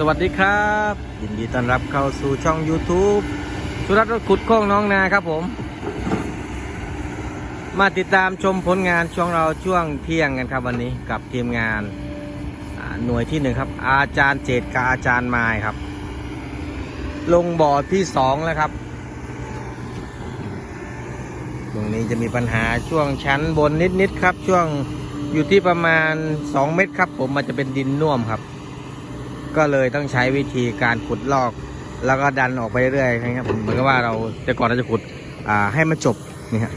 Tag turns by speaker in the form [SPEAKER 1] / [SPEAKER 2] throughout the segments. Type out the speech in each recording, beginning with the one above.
[SPEAKER 1] สวัสดีครับ ยินดีต้อนรับเข้าสู่ช่อง YouTube สุรัตน์รถขุดโค้งน้องนาครับผม มาติดตามชมผลงานช่วงเราช่วงเที่ยงกันครับวันนี้กับทีมงานอ่าหน่วยที่หนึ่งครับ อาจารย์เจตกับอาจารย์มายครับ ลงบ่อที่สองแล้วครับ ตรงนี้จะมีปัญหาช่วงชั้นบนนิดๆครับ ช่วงอยู่ที่ประมาณ 2 เมตรครับ ผมมันจะเป็นดินน่วมครับ ก็เลยต้องใช้วิธีการขุดลอก แล้วก็ดันออกไปเรื่อยๆนะครับผมเหมือนกับว่าเราแต่ก่อนเราจะขุดให้มันจบนี่ฮะ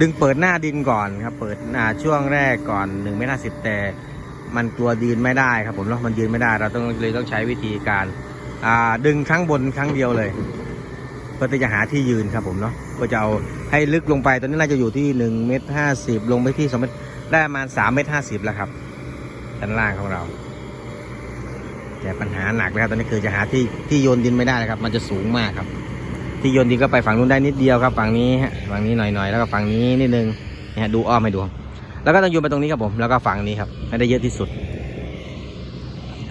[SPEAKER 1] ดึงเปิดหน้าดินก่อนครับ เปิดหน้าช่วงแรกก่อน1เมตรห้าสิบแต่มันตัวยืนไม่ได้ครับผมเนาะมันยืนไม่ได้ เราต้องเลยต้องใช้วิธีการดึงครั้งบนครั้งเดียวเลยเพื่อจะหาที่ยืนครับผมเนาะก็จะเอาให้ลึกลงไปตอนนี้น่าจะอยู่ที่1เมตรห้าสิบลงไปที่2เมตรได้ประมาณ3เมตรห้าสิบแล้วครับชั้นล่างของเรา แต่ปัญหาหนักนะครับตอนนี้คือจะหาที่ที่โยนดินไม่ได้นะครับ มันจะสูงมากครับ ที่โยนดินก็ไปฝั่งนู้นได้นิดเดียวครับฝั่งนี้ฮะฝั่งนี้หน่อยๆแล้วก็ฝั่งนี้นิดนึงนะฮะดูอ้อมให้ดู แล้วก็ต้องโยนไปตรงนี้ครับผมแล้วก็ฝั่งนี้ครับให้ได้เยอะที่สุด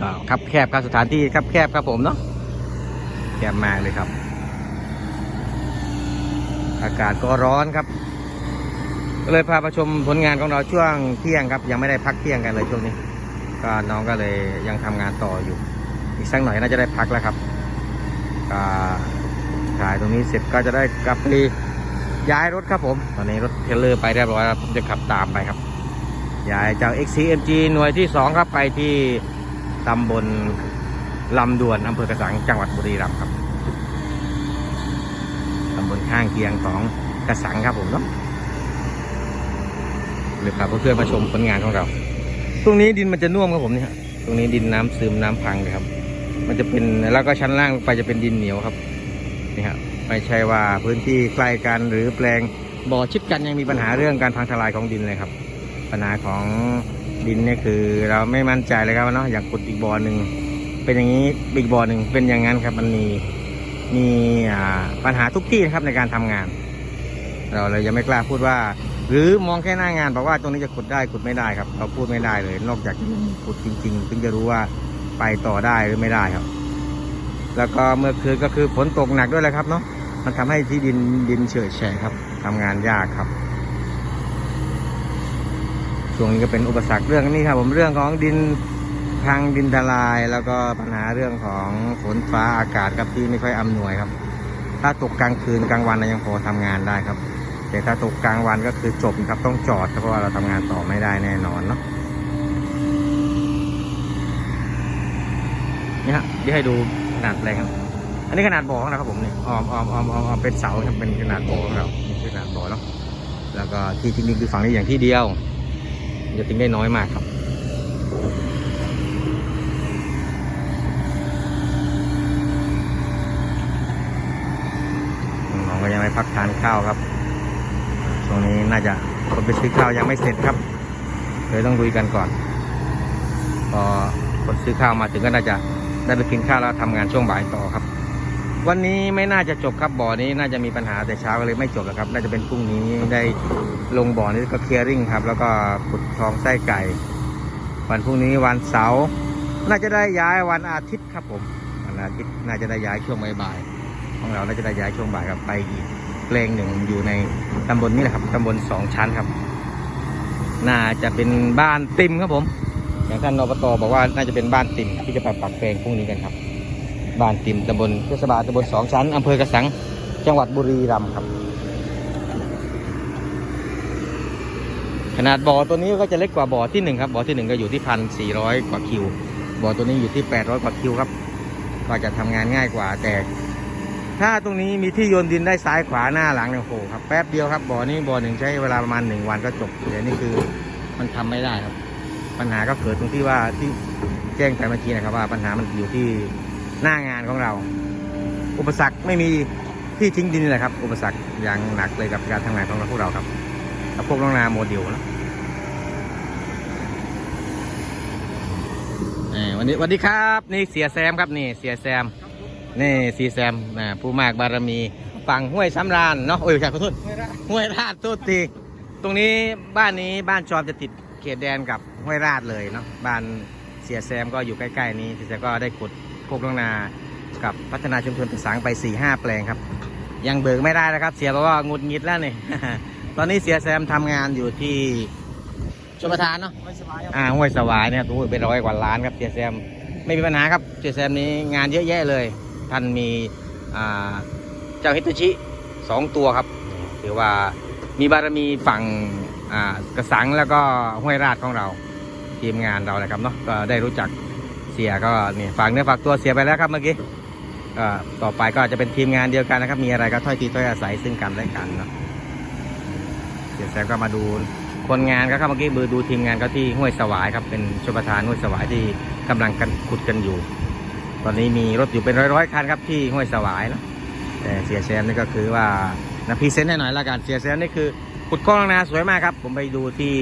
[SPEAKER 1] ก็ครับแคบครับสถานที่ครับแคบครับผมเนาะแคบมากเลยครับ อากาศก็ร้อนครับก็เลยพาประชมผลงานของเราช่วงเที่ยงครับ ยังไม่ได้พักเที่ยงกันเลยช่วงนี้ ก็น้องก็เลยยังทำงานต่ออยู่ อีกสักหน่อยน่าจะได้พักแล้วครับก็ถ่ายตรงนี้เสร็จก็จะได้กลับไปย้ายรถครับผม ตอนนี้รถเทเลอร์ไปเรียบร้อยแล้วผมจะขับตามไปครับ ย้ายจาก XCMG หน่วยที่ 2 ครับไปที่ตำบลลำดวนอำเภอกระสังจังหวัดบุรีรัมย์ครับตำบลข้างเคียงของกระสังครับผมเนาะเลยพาเพื่อนๆมาชมผลงานของเรา ตรงนี้ดินมันจะน่วมครับผมเนี่ยตรงนี้ดินน้ำซึมน้ำพังเลยครับ มันจะเป็นแล้วก็ชั้นล่างลงไปจะเป็นดินเหนียวครับนี่ครับไม่ใช่ว่าพื้นที่ใกล้กันหรือแปลงบ่อชิดกันยังมีปัญหาเรื่องการพังทลายของดินเลยครับ ปัญหาของดินเนี่ยคือ เราไม่มั่นใจเลยครับเนาะอย่างขุดอีกบ่อหนึ่งเป็นอย่างนี้อีกบ่อหนึ่งเป็นอย่างนั้นครับมันมีมีอ่าปัญหาทุกที่นะครับในการทำงาน เราเลยยังไม่กล้าพูดว่า หรือมองแค่หน้างานบอกว่าตรงนี้จะขุดได้ขุดไม่ได้ครับ เราพูดไม่ได้เลย นอกจากจะขุดจริงๆถึงจะรู้ว่าไปต่อได้หรือไม่ได้ครับ แล้วก็เมื่อคืนก็คือฝนตกหนักด้วยแหละครับเนาะมันทำให้ที่ดินดินเฉยแฉะครับทำงานยากครับช่วงนี้ก็เป็นอุปสรรคเรื่องนี้ครับ ผมเรื่องของดินพังดินทลาย แล้วก็ปัญหาเรื่องของฝนฟ้าอากาศครับที่ไม่ค่อยอำนวยครับ ถ้าตกกลางคืนกลางวันยังพอทำงานได้ครับ แต่ถ้าตกกลางวันก็คือจบครับต้องจอดเพราะว่าเราทำงานต่อไม่ได้แน่นอนเนาะนี่ฮะเดี๋ยวให้ดูขนาดแรงครับ อันนี้ขนาดบ่อของเราครับผมนี่ออมออมออมออมออมเป็นเสาครับเป็นขนาดบ่อของเรานี่ขนาดบ่อเนาะแล้วก็ที่ทิ้งดินคือฝั่งนี้อย่างที่เดียวจะทิ้งได้น้อยมากครับน้องก็ยังไม่พักทานข้าวครับ ช่วงนี้น่าจะคนไปซื้อข้าวยังไม่เสร็จครับเลยต้องลุยกันก่อนพอคนซื้อข้าวมาถึงก็น่าจะได้ไปกินข้าวแล้วทำงานช่วงบ่ายต่อครับ วันนี้ไม่น่าจะจบครับบ่อนี้น่าจะมีปัญหาแต่เช้าก็เลยไม่จบแล้วครับ น่าจะเป็นพรุ่งนี้ได้ลงบ่อนี้ก็เคลียร์ริ่งครับ แล้วก็ขุดทองไส้ไก่ วันพรุ่งนี้วันเสาร์น่าจะได้ย้ายวันอาทิตย์ครับผมวันอาทิตย์น่าจะได้ย้ายช่วงบ่ายๆของเราน่าจะได้ย้ายช่วงบ่ายครับไปอีก แปลงหนึ่งอยู่ในตำบลนี้แหละครับตำบลสองชั้นครับ น่าจะเป็นบ้านติมครับผมอย่างท่านนปตบอกว่าน่าจะเป็นบ้านติมที่จะไปปักแปลงพรุ่งนี้กันครับ บ้านติมตำบลเทศบาลตำบลสองชั้นอำเภอกระสังจังหวัดบุรีรัมย์ครับ ขนาดบ่อตัวนี้ก็จะเล็กกว่าบ่อที่หนึ่งครับบ่อที่หนึ่งก็อยู่ที่พันสี่ร้อยกว่าคิวบ่อตัวนี้อยู่ที่แปดร้อยกว่าคิวครับ ก็จะทำงานง่ายกว่าแต่ ถ้าตรงนี้มีที่โยนดินได้ซ้ายขวาหน้าหลังเนี่ยโอ้โหครับแป๊บเดียวครับบ่อนี้บ่อหนึ่งใช้เวลาประมาณหนึ่งวันก็จบแต่นี่คือมันทำไม่ได้ครับ ปัญหาก็เกิดตรงที่ว่าที่แจ้งไปเมื่อกี้นะครับว่าปัญหามันอยู่ที่หน้างานของเรา อุปสรรคไม่มีที่ทิ้งดินเลยครับ อุปสรรคอย่างหนักเลยกับการทำงานของเราพวกเราครับกับพวกน้องนาโมเดลนะเอ่วันนี้สวัสดีครับ นี่เสียแซมครับนี่เสียแซม นี่สีแซมนะผู้มากบารมีฝั่งห้วยสำราญเนาะโอ้ยขอโทษห้วยราดโทษทีตรงนี้บ้านนี้บ้านจอมจะติดเขตแดนกับห้วยราดเลยเนาะบ้านเสียแซมก็อยู่ใกล้ๆนี้เสียแซมก็ได้ขุดกน้องนากับพัฒนาชุมชนตะสังไป4ี่ห้าแปลงครับ ยังเบิกไม่ได้นะครับ เสียบอกว่าหงุดหงิดแล้วนี่ตอนนี้เสียแซมทำงานอยู่ที่ชมประทานเนาะ
[SPEAKER 2] ไม่สบายครับ
[SPEAKER 1] อ่าห้วยสวายเนี่ยตัวเป็นร้อยกว่าล้านครับเสียแซมไม่มีปัญหาครับเสียแซมนี้งานเยอะแยะเลย ท่านมีเจ้าฮิตชิสองตัวครับถือว่ามีบารมีฝั่งกระสังแล้วก็ห้วยราชของเราทีมงานเรานะครับเนาะก็ได้รู้จักเสียก็นี่ฝากเนื้อฝากตัวเสียไปแล้วครับเมื่อกี้ก็ต่อไปก็จะเป็นทีมงานเดียวกันนะครับ มีอะไรก็ถ้อยทีถ้อยอาศัยซึ่งกันและกันเนาะเสียแซมก็มาดูคนงานก็ครับเมื่อกี้มือดูทีมงานก็ที่ห้วยสวายครับเป็นชมประทานห้วยสวายที่กำลังกันขุดกันอยู่ ตอนนี้มีรถอยู่เป็นร้อยๆคันครับที่ห้วยสวายเนาะแต่เสียแซมนี่ก็คือว่านะพรีเซนต์ให้หน่อยละกันเสียแซมนี่คือขุดคลองนาสวยมากครับ ผมไปดูที่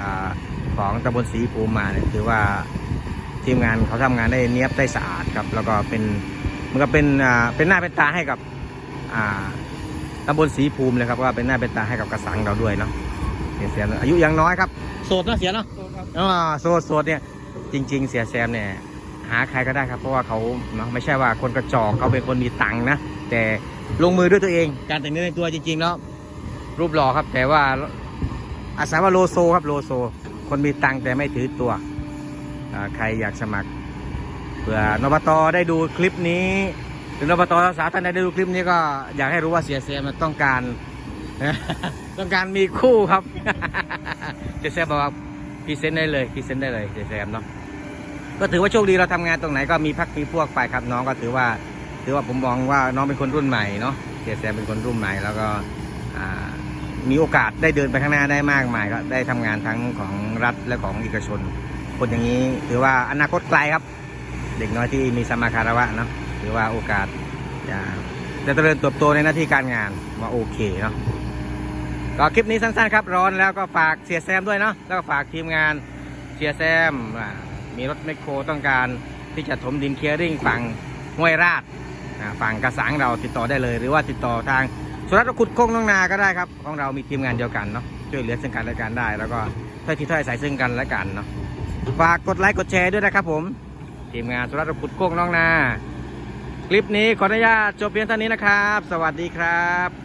[SPEAKER 1] อ่าของตำบลศรีภูมิมาเนี่ยถือว่าทีมงานเขาทำงานได้เนียบได้สะอาดครับ แล้วก็เป็นมันก็เป็นอ่าเป็นหน้าเป็นตาให้กับอ่าตำบลศรีภูมิเลยครับว่าเป็นหน้าเป็นตาให้กับกระสังเราด้วยเนาะเสียแซมอายุยังน้อยครับโสดเนาะเสียเนาะ
[SPEAKER 2] โทษครับ
[SPEAKER 1] อ๋อโสดโสดเนี่ยจริง ๆ เสียแซมเนี่ย หาใครก็ได้ครับ เพราะว่าเขาไม่ใช่ว่าคนกระจอกเขาเป็นคนมีตังค์นะ แต่ลงมือด้วยตัวเอง การแต่งเนื้อในตัวจริงๆแล้วรูปหล่อครับ แต่ว่าอาศัยว่าโลโซครับโลโซ คนมีตังค์แต่ไม่ถือตัวใครอยากสมัครเผื่อนบตได้ดูคลิปนี้หรือนบตสาท่านได้ดูคลิปนี้ก็อยากให้รู้ว่าเสียเสียมันต้องการต้องการมีคู่ครับเจแซมบอกว่าพรีเซนต์ได้เลยพรีเซนต์ได้เลยเจแซมเนาะ ก็ถือว่าโชคดีเราทำงานตรงไหนก็มีพักมีพวกไปครับน้องก็ถือว่า ถือว่าผมมองว่าน้องเป็นคนรุ่นใหม่เนาะเจแซมเป็นคนรุ่นใหม่แล้วก็มีโอกาสได้เดินไปข้างหน้าได้มากมายก็ได้ทำงานทั้งของรัฐและของเอกชน คนอย่างนี้ถือว่าอนาคตไกลครับ เด็กน้อยที่มีสมมาคารวะเนาะถือว่าโอกาสจะจะเจริญเติบโตในหน้าที่การงานว่าโอเคเนาะก็คลิปนี้สั้นๆครับร้อนแล้วก็ฝากเสียแซมด้วยเนาะแล้วก็ฝากทีมงานเสียแซมอ่า มีรถแมคโครต้องการที่จะถมดินเคลียร์ริ่งฝั่งห้วยราชฝั่งกระสังเราติดต่อได้เลย หรือว่าติดต่อทางสุรัตน์ขุดโค้งน้องนาก็ได้ครับของเรามีทีมงานเดียวกันเนาะช่วยเหลือซึ่งกันและกันได้ แล้วก็ถ้อยทีถ้อยอาศัยซึ่งกันและกันเนาะฝากกดไลค์กดแชร์ด้วยนะครับผม ทีมงานสุรัตน์ขุดโค้งน้องนา คลิปนี้ขออนุญาตจบเพียงเท่านี้นะครับ สวัสดีครับ